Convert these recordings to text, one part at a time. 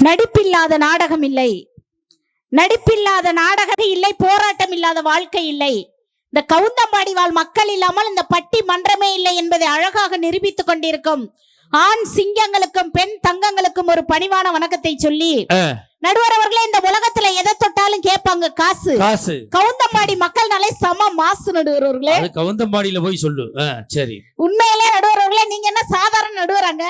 நடிப்பில்லாத நாடகம் இல்லை. நடிப்பில்லாத நாடகம் இல்லை போராட்டம் இல்லாத வாழ்க்கை இல்லை. இந்த கவுந்தம்பாடி வாழ் மக்கள் இல்லாமல் இந்த பட்டி மன்றமே இல்லை என்பதை அழகாக நிரூபித்துக் கொண்டிருக்கும். ஆண் சிங்கங்களுக்கும் பெண் தங்கங்களுக்கும் ஒரு பணிவான வணக்கத்தை சொல்லி. நடுவர் அவர்களே இந்த உலகத்துல எதை தொட்டாலும் கேட்பாங்க காசு. காசு. கவுந்தம்பாடி மக்கள்னாலே சம மாசு நடுவர் அவர்களே. அது கவுந்தம்பாடியில போய் சொல்லு. சரி. உண்மையிலே நடுவர் அவர்களே நீங்க என்ன சாதாரண நடுவராங்க.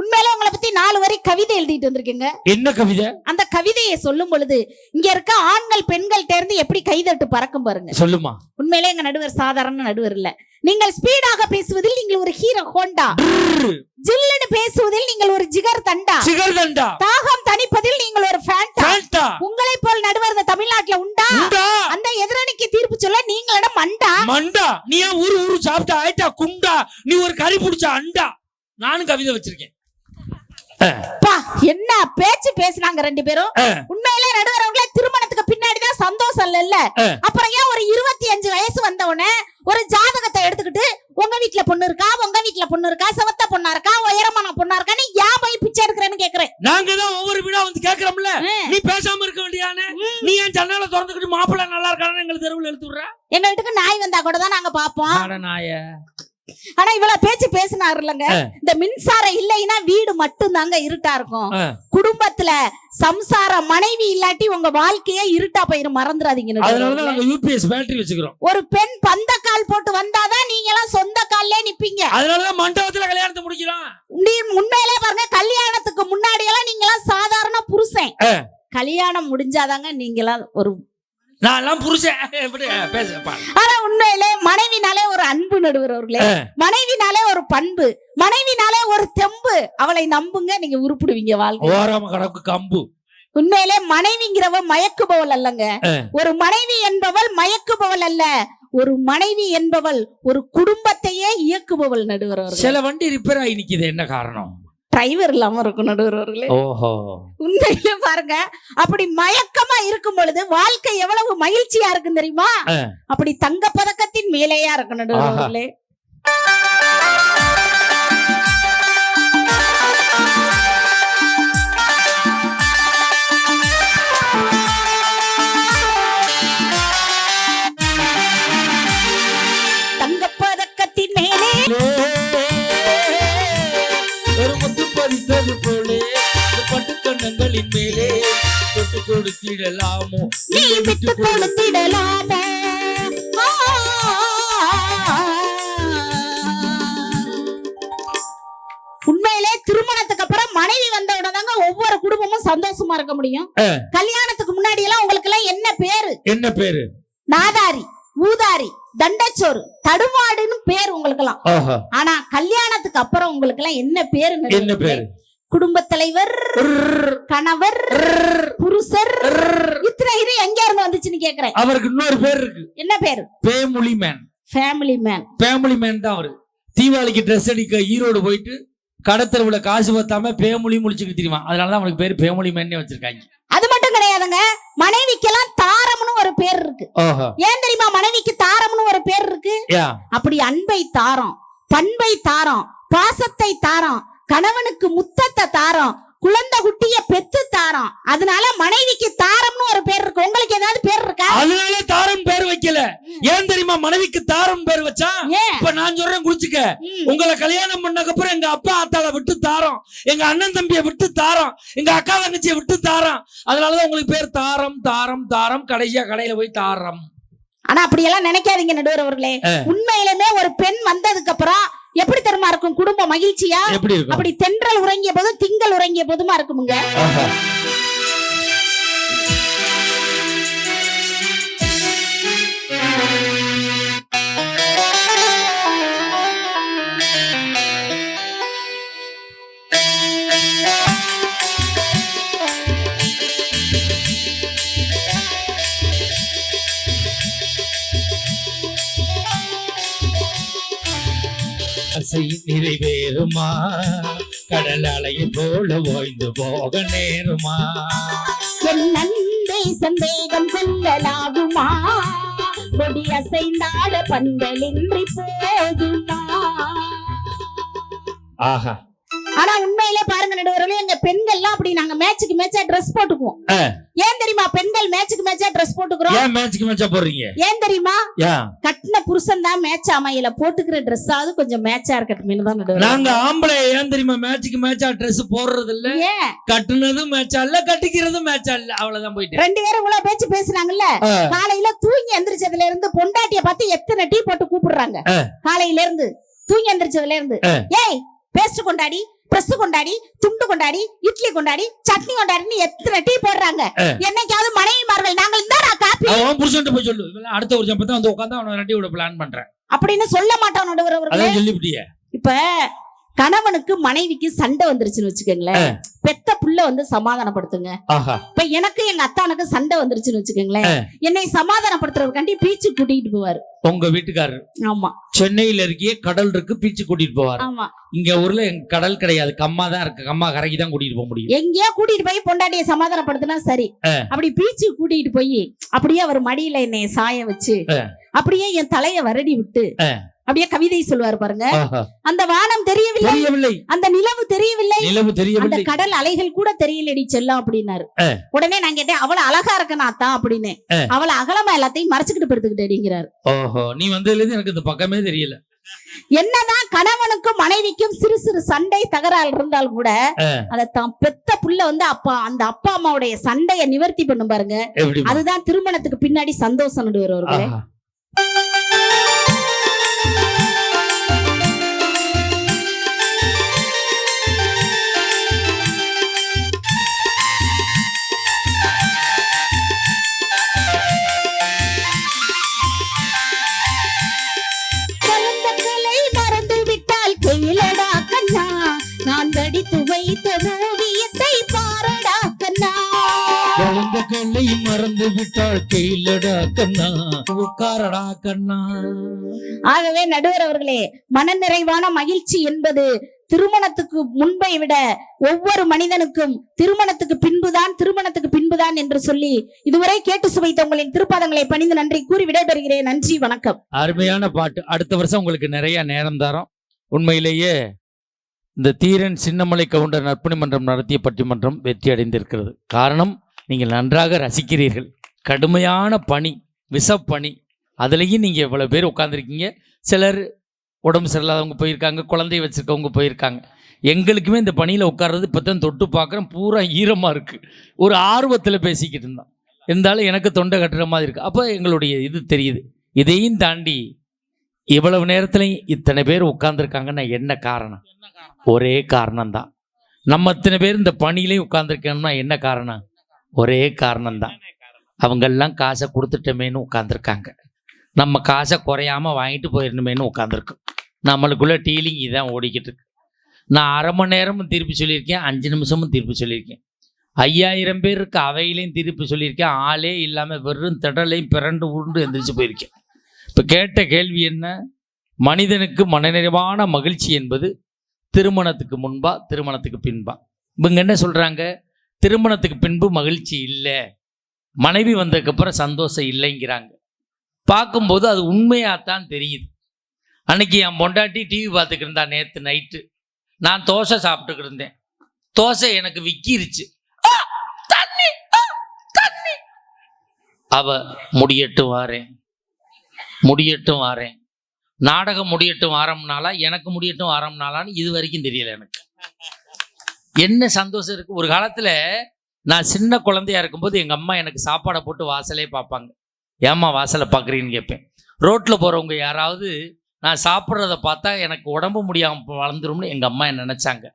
உண்மையிலே உங்களை பத்தி நாலு வரி கவிதை எழுதிட்டு வந்திருக்கீங்க. என்ன கவிதை? அந்த கவிதையை சொல்லும் பொழுது இங்க இருக்க ஆண்கள் பெண்கள் தேர்ந்து எப்படி கைதட்டு பறக்கும் பாருங்க. சொல்லுமா? உண்மையிலே எங்க நடுவர் சாதாரண நடுவர் இல்ல. நீங்கள் ஸ்பீடாக பேசுவதில் நீங்கள் ஒரு ஹீரோ ஹோண்டா. ஜில்லுன்னு பேசுவதில் நீங்கள் ஒரு ஜிகர் தண்டா. சிகர்தண்டா தாகம் தணிப்பதில் நீங்கள் ஒரு ஃபேண்டா. உங்களை போல் நடுவர் இந்த தமிழ்நாட்டுல உண்டா? அந்த எதிரணிக்கு தீர்ப்பு சொல்ல நீங்களிடம் மண்டா? மண்டா. நீ ஊரு ஊரு சாப்பிட்டா ஆயிட்டா குண்டா? நீ ஒரு கறி புடிச்ச அண்டா. நானும் கவிதை வச்சிருக்கேன். என்ன பேச்சு பேசுனாங்க ரெண்டு பேரும். உண்மையிலே நடுவரவங்களே திருமணத்துக்கு பின்னாடிதான் சந்தோஷம் இல்ல. அப்புறம் ஏன் ஒரு இருபத்தி அஞ்சு வயசு வந்த உடனே ஒரு ஜாதகத்தை எடுத்துக்கிட்டு உங்க வீட்ல பொண்ணு இருக்கா? உங்க வீட்ல பொண்ணு இருக்கா? செவத்த பொண்ணா இருக்கா? உயரமான பொண்ணா இருக்கான்னு ஏன் போய் பிச்சை எடுக்கிறேன்னு கேக்குறேன். நாங்க தான் ஒவ்வொரு வீடா வந்து கேக்குறோம்ல. நீ பேசாம இருக்க வேண்டியானே நீ என் ஜன்னலை திறந்துக்கிட்டு மாப்பிள்ளை நல்லா இருக்கானு எங்களுக்கு தெருவில் எடுத்து விடுற? எங்க வீட்டுக்கு நாய் வந்தா கூட தான் நாங்க பாப்போம் நாய. ஆனா இவ்வளவு பேச்சு பேசினாரு இல்லங்க. இந்த மின்சாரம் இல்லைன்னா வீடு மட்டும் தாங்க இருட்டா இருக்கும். குடும்பத்துல சம்சார மனைவி இல்லாட்டி உங்க வாழ்க்கையே இருட்டா போயிரும் மறந்துடாதீங்க அதனாலதான் நடுவரவர்களே. நாங்க யூபிஎஸ் பேட்டரி வச்சுக்கிறோம் ஒரு பெண் பந்த கால் போட்டு வந்தாதான் நீங்க எல்லாம் சொந்த கால்லே நிப்பீங்க அதனாலதான் மண்டபத்துல கல்யாணத்தை முடிக்கிறோம் நீ உண்மையிலே பாருங்க கல்யாணத்துக்கு முன்னாடி எல்லாம் நீங்க எல்லாம் சாதாரண புருஷன். கல்யாணம் முடிஞ்சாதாங்க நீங்க எல்லாம் ஒரு நான் எல்லாம் புருஷன். எப்படி? பேசப்பா ஆனா உண்மையிலே மனைவினாலே ஒரு அன்பு நடுவர்களே. மனைவினாலே ஒரு பண்பு. மனைவினாலே ஒரு தெம்பு. அவளை நம்புங்க நீங்க உருப்பிடுவீங்க வாழ்க்கை ஓராம கடக்கு கம்பு. உண்மையிலே மனைவிங்கிறவ மயக்குபவள் அல்லங்க. ஒரு மனைவி என்பவள் மயக்குபவள் அல்ல. ஒரு மனைவி என்பவள் ஒரு குடும்பத்தையே இயக்குபவள் நடுவர் சில வண்டி ரிப்பேர் ஆகி நிக்குது. என்ன காரணம்? டிரைவர் இல்லாம இருக்கும் நடுவர் அவர்களே ஓஹோ. உண்மையிலே பாருங்க அப்படி மயக்கமா இருக்கும் பொழுது வாழ்க்கை எவ்வளவு மகிழ்ச்சியா இருக்கும் தெரியுமா. அப்படி தங்க பதக்கத்தின் மேலேயா இருக்கும் நடுவர் கொடுத்திடலாமோ? நீ விட்டு கொடுத்திடலாமோ. உண்மையிலே திருமணத்துக்கு அப்புறம் மனைவி வந்த உடனே ஒவ்வொரு குடும்பமும் சந்தோஷமா இருக்க முடியும். கல்யாணத்துக்கு முன்னாடி எல்லாம் உங்களுக்கு எல்லாம் என்ன பேரு? என்ன பேரு? நாதாரி ஊதாரி தண்டச்சோறு தடுமாடுன்னு பேர் உங்களுக்கு எல்லாம் ஆனா கல்யாணத்துக்கு அப்புறம் உங்களுக்கு எல்லாம் என்ன பேரு என்ன? பேரு? குடும்ப தலைவர் கணவர் புருஷர். இத்தனை இது எங்க இருந்து வந்துச்சுன்னு கேக்குறேன். அவருக்கு இன்னொரு பேர் இருக்கு. என்ன பேரு? பேமொழி மேன் ஃபேமிலி மேன் பேமொழி மேன் தான் அவரு. தீபாவளிக்கு ட்ரெஸ் அடிக்க ஈரோடு போயிட்டு கடத்தரவுல காசு பத்தாம பேமொழி முழிச்சுக்கு தெரியுமா அதனாலதான் அவனுக்கு பேரு பேமொழி மேன்னே வச்சிருக்காங்க. அது மட்டும் கிடையாதுங்க. மனைவிக்கெல்லாம் தாரம்னு ஒரு பேர் இருக்கு. ஏன் தெரியுமா? மனைவிக்கு தாரம்னு ஒரு பேர் இருக்கு. அப்படி அன்பை தாரம் பண்பை தாரம் பாசத்தை தாரம் கணவனுக்கு முத்தத்தை தாரம். குழந்தை குட்டிய பெத்து தாரம். அதனால மனைவிக்கு தாரம்னு ஒரு பேர் இருக்கு. உங்களுக்கு ஏதாவது பேர் இருக்கா? அதனால தாரம் பேர் வைக்கல. ஏன் தெரியுமா? மனைவிக்கு தாரம் பேர் வச்சா இப்ப நான் சொல்றேன் குடிச்சுக்க. உங்களை கல்யாணம் பண்ணக்கப்புறம் எங்க அப்பா அத்தாளை விட்டு தாரோம். எங்க அண்ணன் தம்பியை விட்டு தாரோம். எங்க அக்கா தங்கச்சியை விட்டு தாரோம். அதனாலதான் உங்களுக்கு பேர் தாரம் தாரம் தாரம். கடைசியா கடையில போய் தாரம். ஆனா அப்படி எல்லாம் நினைக்காதீங்க நடுவர் அவர்களே. உண்மையிலுமே ஒரு பெண் வந்ததுக்கு அப்புறம் எப்படி தெரியுமா இருக்கும்? குடும்ப மகிழ்ச்சியா? அப்படி தென்றல் உறங்கிய போதும் திங்கள் உறங்கிய போதுமா இருக்குமுங்க? நிறைவேறுமா கடல் அலையை போல ஓய்ந்து போக நேருமா? நந்தை சந்தேகம் கொள்ளலாகுமா? கொடி அசைந்தாட பந்தலின்றி போதுமா ஆஹா ஆனா உண்மையிலே பாருங்க நடுவர்களே எங்க பெண்கள்லாம் அப்படி நாங்க மேட்சுக்கு மேட்சா Dress போட்டுக்குவோம். ஏன் தெரியுமா? பெண்கள் மேட்சுக்கு மேட்சா Dress போட்டுக்கிறோம். ஏன் மேட்ச்க்கு மேட்சா போடுறீங்க? ஏன் தெரியுமா? கட்டின புருஷன் தான் மேட்ச் அமையல. போட்டுக்கிற ட்ரெஸ்ஸாவது கொஞ்சம் மேட்சா இருக்கட்டும் தான் நடுவர் நாங்க ஆம்பளை ஏன் தெரியுமா? மேட்ச்க்கு மேட்சா Dress போடுறது இல்ல கட்டுனதும் மேட்சா இல்ல கட்டிக்கிறதும் மேட்சா இல்ல. அவ்வளவுதான் போயிட்டு. ரெண்டு பேரும் இவ்வளவு பேச்சு பேசுனாங்கல்ல. காலையில தூங்கி எந்திரிச்சதுல இருந்து பொண்டாட்டிய பார்த்து எத்தனை டீ போட்டு கூப்பிடுறாங்க. காலையில இருந்து தூங்கி எந்திரிச்சதுல இருந்து. ஏய் பேஸ்ட் கொண்டாடி. பிரஸ் கொண்டாடி துண்டு கொண்டாடி இட்லி கொண்டாடி சட்னி கொண்டாடின்னு எத்தனை டீ போடுறாங்க. என்னைக்காவது மனைவிமார்கள் நாங்கள் இந்த காப்பி. அவன் புருஷன்ட்ட போய் சொல்லு. அடுத்த ஒரு ஜம்பத்தான் வந்து உட்காந்து அவனை ரெட்டி விட பிளான் பண்றேன். அப்படின்னு சொல்ல மாட்டான் அதான் சொல்லிவிட்டிய. இப்ப கணவனுக்கு மனைவிக்கு சண்டை வந்துருச்சுன்னு வச்சுக்கோங்களேன். பெத்த புள்ள வந்து சமாதானப்படுத்துங்க. இப்ப எனக்கு எங்க அத்தானுக்கு சண்டை வந்துருச்சுன்னு வச்சுக்கோங்களேன். என்னை சமாதானப்படுத்துறதுக்காண்டி பீச்சு கூட்டிட்டு போவாரு. உங்க வீட்டுக்காரர். ஆமா. சென்னையில இருக்கியே கடல் இருக்கு பீச்சு கூட்டிட்டு போவார். ஆமா. இங்க ஊர்ல எங்க கடல் கிடையாது. கம்மா தான் இருக்கு. கம்மா கரைக்கு தான் கூட்டிட்டு போக முடியும். எங்கேயோ கூட்டிட்டு போய் பொண்டாட்டிய சமாதானப்படுத்தினா சரி. அப்படி பீச்சு கூட்டிட்டு போய் அப்படியே அவர் மடியில என்னைய சாய வச்சு. அப்படியே என் தலைய வருடி விட்டு. அப்படியே கவிதை சொல்வாரு பாருங்க. அந்த வானம் தெரியவில்லை. அந்த நிலவு தெரியவில்லை. நிலவு அந்த தெரியவில்லை கடல் அலைகள் கூட தெரியலடி செல்லம் அப்படின்னாரு. உடனே நான் கேட்டேன் அவ்வளவு அழகா இருக்கனா அத்தான் அப்படின்னு. அவளை அகலமா எல்லாத்தையும் மறைச்சுக்கிட்டு படுத்துக்கிட்டேங்கிறாரு ஓஹோ நீ வந்ததுல எனக்கு இந்த பக்கமே தெரியல. என்னதான் கணவனுக்கும் மனைவிக்கும் சிறு சிறு சண்டை தகராறு இருந்தால் கூட. அதை தான் பெத்த புள்ள வந்து அப்பா அந்த அப்பா அம்மாவுடைய சண்டைய நிவர்த்தி பண்ணும் பாருங்க. அதுதான் திருமணத்துக்கு பின்னாடி சந்தோஷம் நடுவர் மறந்து விட்டாள் கையிலடா கண்ணா. உட்காரடா கண்ணா. ஆகவே நடுவர் அவர்களே மனநிறைவான மகிழ்ச்சி என்பது திருமணத்துக்கு முன்பை விட ஒவ்வொரு மனிதனுக்கும் திருமணத்துக்கு பின்புதான் திருமணத்துக்கு பின்புதான் என்று சொல்லி இதுவரை கேட்டு சுவைத்த உங்களின் திருப்பாதங்களை பணிந்து நன்றி கூறி விடைபெறுகிறேன். நன்றி வணக்கம். அருமையான பாட்டு. அடுத்த வருஷம் உங்களுக்கு நிறைய நேரம் தரோம். உண்மையிலேயே இந்த தீரன் சின்னமலை கவுண்டர் நற்பணி மன்றம் நடத்திய பட்டிமன்றம் வெற்றி அடைந்திருக்கிறது. காரணம் நீங்கள் நன்றாக ரசிக்கிறீர்கள். கடுமையான பணி விஷப்பணி அதுலேயும் நீங்கள் இவ்வளோ பேர் உட்காந்துருக்கீங்க சிலர் உடம்பு சரியில்லாதவங்க போயிருக்காங்க குழந்தைய வச்சுருக்கவங்க போயிருக்காங்க. எங்களுக்குமே இந்த பணியில் உட்கார்றது இப்போ தான் தொட்டு பார்க்குறேன் பூரா ஈரமாக இருக்குது ஒரு ஆர்வத்தில் பேசிக்கிட்டு இருந்தோம். இருந்தாலும் எனக்கு தொண்டை கட்டுற மாதிரி இருக்குது அப்போ எங்களுடைய இது தெரியுது. இதையும் தாண்டி இவ்வளவு நேரத்துலையும் இத்தனை பேர் உட்காந்துருக்காங்கன்னா என்ன காரணம்? ஒரே காரணம்தான். நம்ம இத்தனை பேர் இந்த பணியிலையும் உட்காந்துருக்கணும்னா என்ன காரணம்? ஒரே காரணம்தான். அவங்கெல்லாம் காசை கொடுத்துட்டோமேன்னு உட்காந்துருக்காங்க நம்ம காசை குறையாம வாங்கிட்டு போயிடணுமேனு உட்காந்துருக்கோம் நம்மளுக்குள்ளே டீலிங் இதான் ஓடிக்கிட்டு இருக்கு. நான் அரை மணி நேரமும் திருப்பி சொல்லியிருக்கேன் அஞ்சு நிமிஷமும் திருப்பி சொல்லியிருக்கேன். ஐயாயிரம் பேருக்கு அவையிலையும் திருப்பி சொல்லியிருக்கேன் ஆளே இல்லாமல் வெறும் திடலையும் பிறண்டு உருண்டு எந்திரிச்சு போயிருக்கேன். இப்போ கேட்ட கேள்வி என்ன? மனிதனுக்கு மனநிறைவான மகிழ்ச்சி என்பது திருமணத்துக்கு முன்பா திருமணத்துக்கு பின்பா? இவங்க என்ன சொல்கிறாங்க திருமணத்துக்கு பின்பு மகிழ்ச்சி இல்லை. மனைவி வந்ததுக்கப்புறம் சந்தோஷம் இல்லைங்கிறாங்க. பார்க்கும்போது அது உண்மையாத்தான் தெரியுது. அன்னைக்கு என் பொண்டாட்டி டிவி பார்த்துக்கிட்டு இருந்தா நேற்று நைட்டு. நான் தோசை சாப்பிட்டுக்கிட்டு இருந்தேன். தோசை எனக்கு விக்கிருச்சு. அவ முடியட்டும் வாரேன். முடியட்டும் வாரேன். நாடகம் முடியட்டும் வாரம்னாலா எனக்கு முடியட்டும் வாரம்னாலான்னு இது வரைக்கும் தெரியல எனக்கு. என்ன சந்தோஷம் இருக்கு? ஒரு காலத்தில் நான் சின்ன குழந்தையா இருக்கும்போது எங்கள் அம்மா எனக்கு சாப்பாடை போட்டு வாசலே பார்ப்பாங்க. ஏம்மா வாசலை பார்க்குறீன்னு கேட்பேன். ரோட்டில் போகிறவங்க யாராவது நான் சாப்பிட்றத பார்த்தா எனக்கு உடம்பு முடியாமல் வளர்ந்துரும்னு எங்கள் அம்மா என்ன நினச்சாங்க.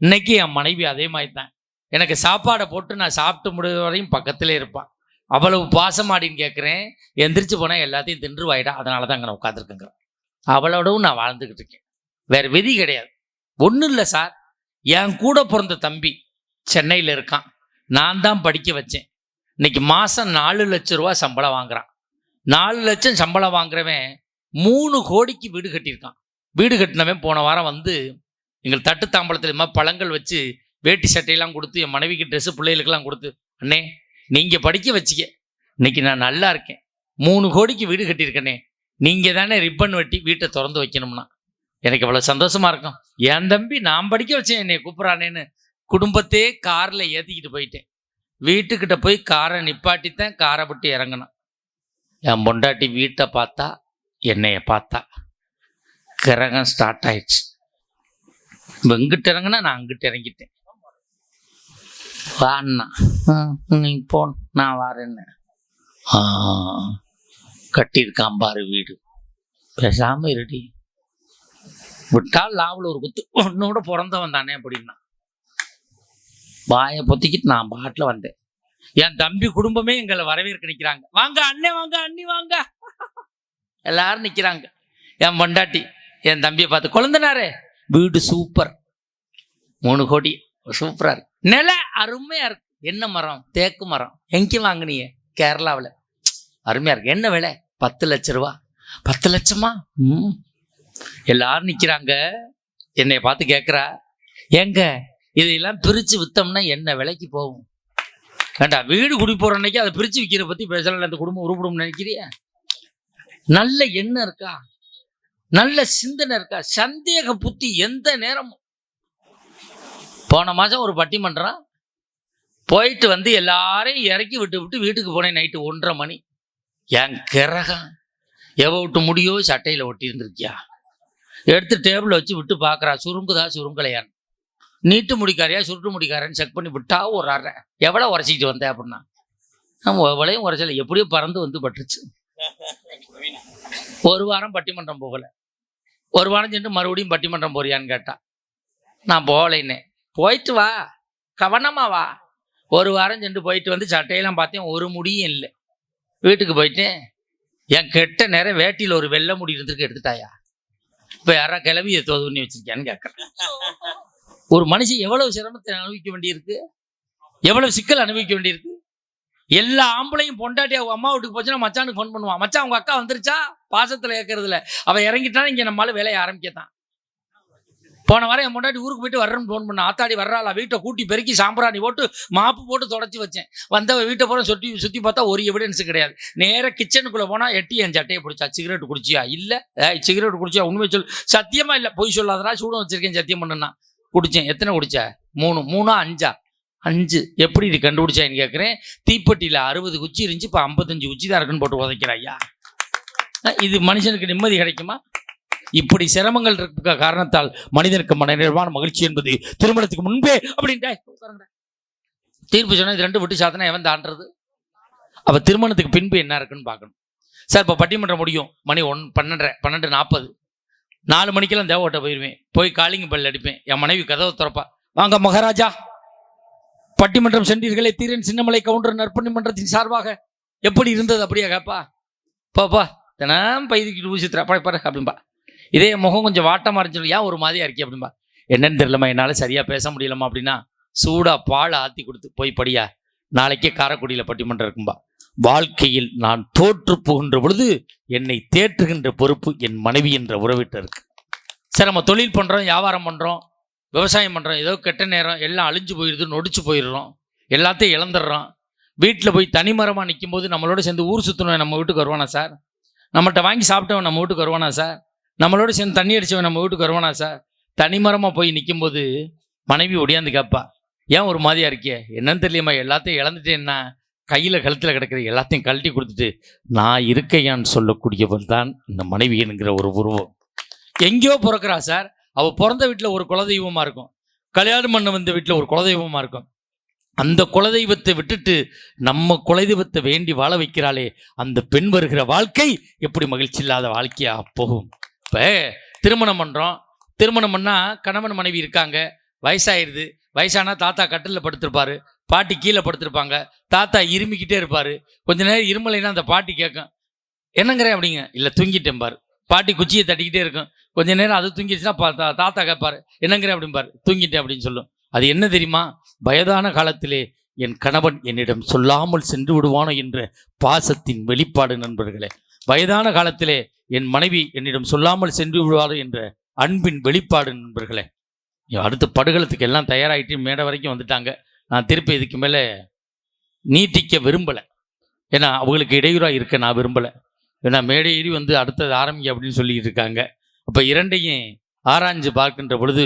இன்னைக்கு என் மனைவி அதே மாதிரி தான் எனக்கு சாப்பாடை போட்டு நான் சாப்பிட்டு முடிவு வரையும் பக்கத்திலே இருப்பான் அவ்வளவு பாசமாடின்னு கேட்குறேன். எந்திரிச்சு போனால் எல்லாத்தையும் தின்றுவாயிடா. அதனால தான் அங்கே நான் உட்காந்துருக்குங்க அவளோடவும் நான் வாழ்ந்துக்கிட்டு இருக்கேன். வேறு விதி கிடையாது. ஒன்றும் இல்லை சார். என் கூட பிறந்த தம்பி சென்னையில் இருக்கான். நான் தான் படிக்க வச்சேன். இன்னைக்கு மாதம் நாலு லட்ச ரூபா சம்பளம் வாங்குறான். நாலு லட்சம் சம்பளம் வாங்குறவன் மூணு கோடிக்கு வீடு கட்டியிருக்கான். வீடு கட்டினவன் போன வாரம் வந்து எங்கள் தட்டு தாம்பளத்தில் மாதிரி பழங்கள் வச்சு வேட்டி சட்டையெல்லாம் கொடுத்து என் மனைவிக்கு ட்ரெஸ்ஸு பிள்ளைகளுக்கெல்லாம் கொடுத்து அண்ணே நீங்கள் படிக்க வச்சிக்க. இன்னைக்கு நான் நல்லா இருக்கேன். மூணு கோடிக்கு வீடு கட்டியிருக்கனே. நீங்கள் தானே ரிப்பன் வெட்டி வீட்டை திறந்து வைக்கணும்னா. எனக்கு அவ்வளோ சந்தோஷமா இருக்கும். என் தம்பி நான் படிக்க வச்சேன் என்னை கூப்பிட்றானேன்னு. குடும்பத்தையே காரில் ஏற்றிக்கிட்டு போயிட்டேன். வீட்டுக்கிட்ட போய் காரை நிப்பாட்டித்தான் காரை விட்டு இறங்கணும் என் பொண்டாட்டி வீட்டை பார்த்தா என்னைய பார்த்தா கிரகம் ஸ்டார்ட் ஆயிடுச்சு. இங்கிட்ட இறங்குனா நான் அங்கிட்டு இறங்கிட்டேன். வாண்ணா. நீ போன் நான் வாரேன்னு. கட்டியிருக்கான் பாரு வீடு. பேசாமல் இருடி. விட்டால் லாவில் ஒரு குத்து. உன்னோட பிறந்தவன் தானே அப்படின்னா. வாயை பொத்திக்கிட்டு நான் பாட்டில் வந்தேன். என் தம்பி குடும்பமே எங்களை வரவேற்க நிற்கிறாங்க வாங்க அண்ணே வாங்க அண்ணி வாங்க. எல்லாரும் நிற்கிறாங்க என் பொண்டாட்டி என் தம்பியை பார்த்து குழந்தனாரே வீடு சூப்பர் மூணு கோடி சூப்பரா இருக்கு. நில அருமையா இருக்கு. என்ன மரம்? தேக்கு மரம். எங்க வாங்குனீங்க? கேரளாவில். அருமையா இருக்கு. என்ன விலை? பத்து லட்ச ரூபா. பத்து லட்சமா? ம். எல்லாரும் நிற்கிறாங்க என்னை பார்த்து கேட்குறா ஏங்க இதையெல்லாம் பிரித்து விற்றோம்னா என்ன விலைக்கு போகும்? ஏண்டா வீடு குடி போகிற அன்னைக்கு அதை பிரித்து விற்கிற பற்றி பேசலாம் அந்த குடும்பம் உருப்பிடும் நினைக்கிறியா? நல்ல எண்ணம் இருக்கா? நல்ல சிந்தனை இருக்கா? சந்தேக புத்தி எந்த நேரமும். போன மாதம் ஒரு பட்டிமன்றம் போயிட்டு வந்து எல்லாரையும் இறக்கி விட்டு விட்டு வீட்டுக்கு போனேன் நைட்டு ஒன்றரை மணி. என் கிரகம் எவ விட்டு முடியோ சட்டையில் ஒட்டி இருந்திருக்கியா எடுத்து டேபிள் வச்சு விட்டு பார்க்குறா சுருங்குதா சுருங்கலையான்னு. நீட்டு முடிக்காரியா சுருட்டு முடிக்காரன்னு செக் பண்ணி விட்டா ஒரு அரை எவ்வளோ உரைச்சிக்கிட்டு வந்தேன் அப்படின்னா? நம்ம எவ்வளையும் உரைச்சல எப்படியோ பறந்து வந்து பட்டுருச்சு. ஒரு வாரம் பட்டிமன்றம் போகல. ஒரு வாரம் சென்று மறுபடியும் பட்டிமன்றம் போறியான்னு கேட்டா. நான் போகலைன்னு. போயிட்டு வா. கவனமா வா. ஒரு வாரம் சென்று போயிட்டு வந்து சட்டையெல்லாம் பார்த்தேன் ஒரு முடியும் இல்லை. வீட்டுக்கு போயிட்டேன் என் கெட்ட நேரம் வேட்டியில் ஒரு வெள்ளை முடி இருந்திருக்கு எடுத்துட்டாயா? இப்போ யாரா கிளவிய தோது பண்ணி வச்சிருக்கியான்னு கேட்குறேன் ஒரு மனுஷன் எவ்வளவு சிரமத்தை அனுபவிக்க வேண்டியிருக்கு? எவ்வளவு சிக்கல் அனுபவிக்க வேண்டியிருக்கு? எல்லா ஆம்பளையும் பொண்டாட்டி அவங்க அம்மா வீட்டுக்கு போச்சுன்னா மச்சானுக்கு ஃபோன் பண்ணுவான். மச்சான் அவங்க அக்கா வந்துருச்சா? பாசத்துல கேட்கறதுல அவ இறங்கிட்டானா? இங்க நம்மளால வேலையை ஆரம்பிக்கத்தான். போன வாரம் என் பொண்டாட்டி ஊருக்கு போயிட்டு வர்றேன்னு ஃபோன் பண்ண. ஆத்தாடி வர்றாளா? வீட்டை கூட்டி பெருக்கி சாம்பிராணி போட்டு மாப்பு போட்டு தொடச்சி வச்சேன். வந்தவ வீட்டை பூரா சுற்றி சுற்றி பார்த்தா ஒரு எவிடன்ஸ் கிடையாது. நேராக கிச்சனுக்குள்ளே போனால் எட்டி என் சட்டையை பிடிச்சா. சிகரெட் குடிச்சியா? இல்லை. சிகரெட் குடிச்சியா? உண்மை சொல் சத்தியமாக இல்லை. பொய் சொல்லாதடா. சூடம் வச்சிருக்கேன் சத்தியம் பண்ணுன்னா. குடித்தேன் எத்தனை குடிச்ச? மூணு. மூணா அஞ்சா? அஞ்சு. எப்படி இது கண்டுபிடிச்சான்னு கேட்குறேன் தீப்பெட்டியில் அறுபது குச்சி இருந்துச்சு. இப்போ ஐம்பத்தஞ்சு குச்சி தான் இருக்குன்னு போட்டு உதைக்கிற ஐயா. இது மனுஷனுக்கு நிம்மதி கிடைக்குமா? இப்படி சிரமங்கள் இருக்க காரணத்தால் மனிதனுக்கு மன நிறைவான மகிழ்ச்சி என்பது திருமணத்துக்கு முன்பே அப்படின்ட்டு தீர்ப்பு சொன்னால் இது ரெண்டு விட்டு சாத்தனா எவன் தாண்டது அப்போ திருமணத்துக்கு பின்பு என்ன இருக்குன்னு பார்க்கணும். சார் இப்போ பட்டிமன்றம் முடியும். மணி ஒன் பன்னெண்டரை பன்னெண்டு நாற்பது நாலு மணிக்கெல்லாம் தேவோட்ட போயிடுவேன் போய் காலிங் பெல் அடிப்பேன். என் மனைவி கதவை திறப்பா. வாங்க மகாராஜா. பட்டிமன்றம் சென்றீர்களே தீரன் சின்னமலை கவுண்டர் நற்பணி மன்றத்தின் சார்பாக. எப்படி இருந்தது அப்படியா கேப்பா. பாப்பா தினம் பைதிக்கிட்டு ஊசித்துறா. பாரு பாரு அப்படின்பா இதே முகம் கொஞ்சம் வாட்டமாக இருந்துச்சு. ஏன் ஒரு மாதிரியா இருக்கே அப்படின்பா. என்னன்னு தெரியலம்மா என்னால் சரியாக பேச முடியலம்மா அப்படின்னா சூடாக பால் ஆற்றி கொடுத்து போய் படியா. நாளைக்கே காரைக்குடியில் பட்டிமன்றம் இருக்கும்பா. வாழ்க்கையில் நான் தோற்று போகின்ற பொழுது என்னை தேற்றுகின்ற பொறுப்பு என் மனைவி என்ற உறவிட்ட இருக்கு. சரி நம்ம தொழில் பண்ணுறோம் வியாபாரம் பண்ணுறோம் விவசாயம் பண்ணுறோம் ஏதோ கெட்ட நேரம் எல்லாம் அழிஞ்சு போயிடுது நொடிச்சு போயிடுறோம் எல்லாத்தையும் இழந்துடுறோம். வீட்டில் போய் தனிமரமாக நிற்கும் போது நம்மளோட சேர்ந்து ஊர் சுற்றணும் நம்ம வீட்டுக்கு வருவானா சார்? நம்மகிட்ட வாங்கி சாப்பிட்டவன் நம்ம வீட்டுக்கு வருவானா சார்? நம்மளோட சேர்ந்து தண்ணி அடிச்சவன் நம்ம வீட்டுக்கு வருவானா சார்? தனிமரமாக போய் நிற்கும்போது மனைவி ஒடியாந்து கேட்பா ஏன் ஒரு மாதிரியா இருக்கியே என்னன்னு தெரியுமா எல்லாத்தையும் இழந்துட்டேன்னா கையில் கழுத்தில் கிடக்கிற எல்லாத்தையும் கழட்டி கொடுத்துட்டு நான் இருக்கையான்னு சொல்லக்கூடியவள் தான் இந்த மனைவி என்கிற ஒரு உருவம். எங்கேயோ பிறக்கிறா சார். அவள் பிறந்த வீட்டில் ஒரு குலதெய்வமாக இருக்கும். கல்யாணம் பண்ண வந்த வீட்டில் ஒரு குலதெய்வமாக இருக்கும். அந்த குலதெய்வத்தை விட்டுட்டு நம்ம குலதெய்வத்தை வேண்டி வாழ வைக்கிறாளே அந்த பெண் வருகிற வாழ்க்கை எப்படி மகிழ்ச்சி இல்லாத வாழ்க்கையாக போகும்? இப்போ திருமணம் பண்ணுறோம் திருமணம் பண்ணால் கணவன் மனைவி இருக்காங்க. வயசாயிருது. வயசானா தாத்தா கட்டிலில் படுத்திருப்பாரு. பாட்டி கீழே படுத்திருப்பாங்க. தாத்தா இருமிக்கிட்டே இருப்பார். கொஞ்ச நேரம் இருமலைன்னா அந்த பாட்டி கேட்கும் என்னங்கிறேன் அப்படிங்க? இல்லை தூங்கிட்டேன் பாரு. பாட்டி குச்சியை தட்டிக்கிட்டே இருக்கும். கொஞ்ச நேரம் அது தூங்கிடுச்சுன்னா பா- தாத்தா கேட்பாரு. என்னங்கிறேன் அப்படிம்பார் தூங்கிட்டேன் அப்படின்னு சொல்லும். அது என்ன தெரியுமா? வயதான காலத்திலே என் கணவன் என்னிடம் சொல்லாமல் சென்று விடுவானோ என்ற பாசத்தின் வெளிப்பாடு நண்பர்களே. வயதான காலத்திலே என் மனைவி என்னிடம் சொல்லாமல் சென்று விடுவாரோ என்ற அன்பின் வெளிப்பாடு நண்பர்களே. அடுத்து படுகளத்துக்கு எல்லாம் தயாராகிட்டு மேடை வரைக்கும் வந்துட்டாங்க. நான் திருப்பி இதுக்கு மேலே நீட்டிக்க விரும்பலை. ஏன்னா அவங்களுக்கு இடையூறாக இருக்க நான் விரும்பலை. ஏன்னா மேடை ஏறி வந்து அடுத்தது ஆரம்பிங்க அப்படின்னு சொல்லிட்டு இருக்காங்க. அப்போ இரண்டையும் ஆராய்ஞ்சு பார்க்கின்ற பொழுது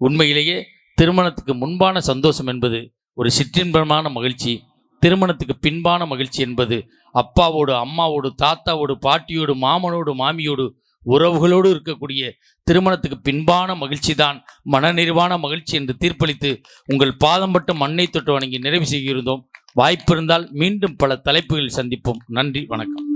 உண்மையிலேயே திருமணத்துக்கு முன்பான சந்தோஷம் என்பது ஒரு சிற்றின்பமான மகிழ்ச்சி திருமணத்துக்கு பின்பான மகிழ்ச்சி என்பது அப்பாவோடு அம்மாவோடு தாத்தாவோடு பாட்டியோடு மாமனோடு மாமியோடு உறவுகளோடு இருக்கக்கூடிய திருமணத்துக்கு பின்பான மகிழ்ச்சி தான் மனநிறைவான மகிழ்ச்சி என்று தீர்ப்பளித்து உங்கள் பாதம் பட்டு மண்ணை தொட்டு வணங்கி நிறைவு செய்கிருந்தோம் வாய்ப்பிருந்தால் மீண்டும் பல தலைப்புகளில் சந்திப்போம். நன்றி வணக்கம்.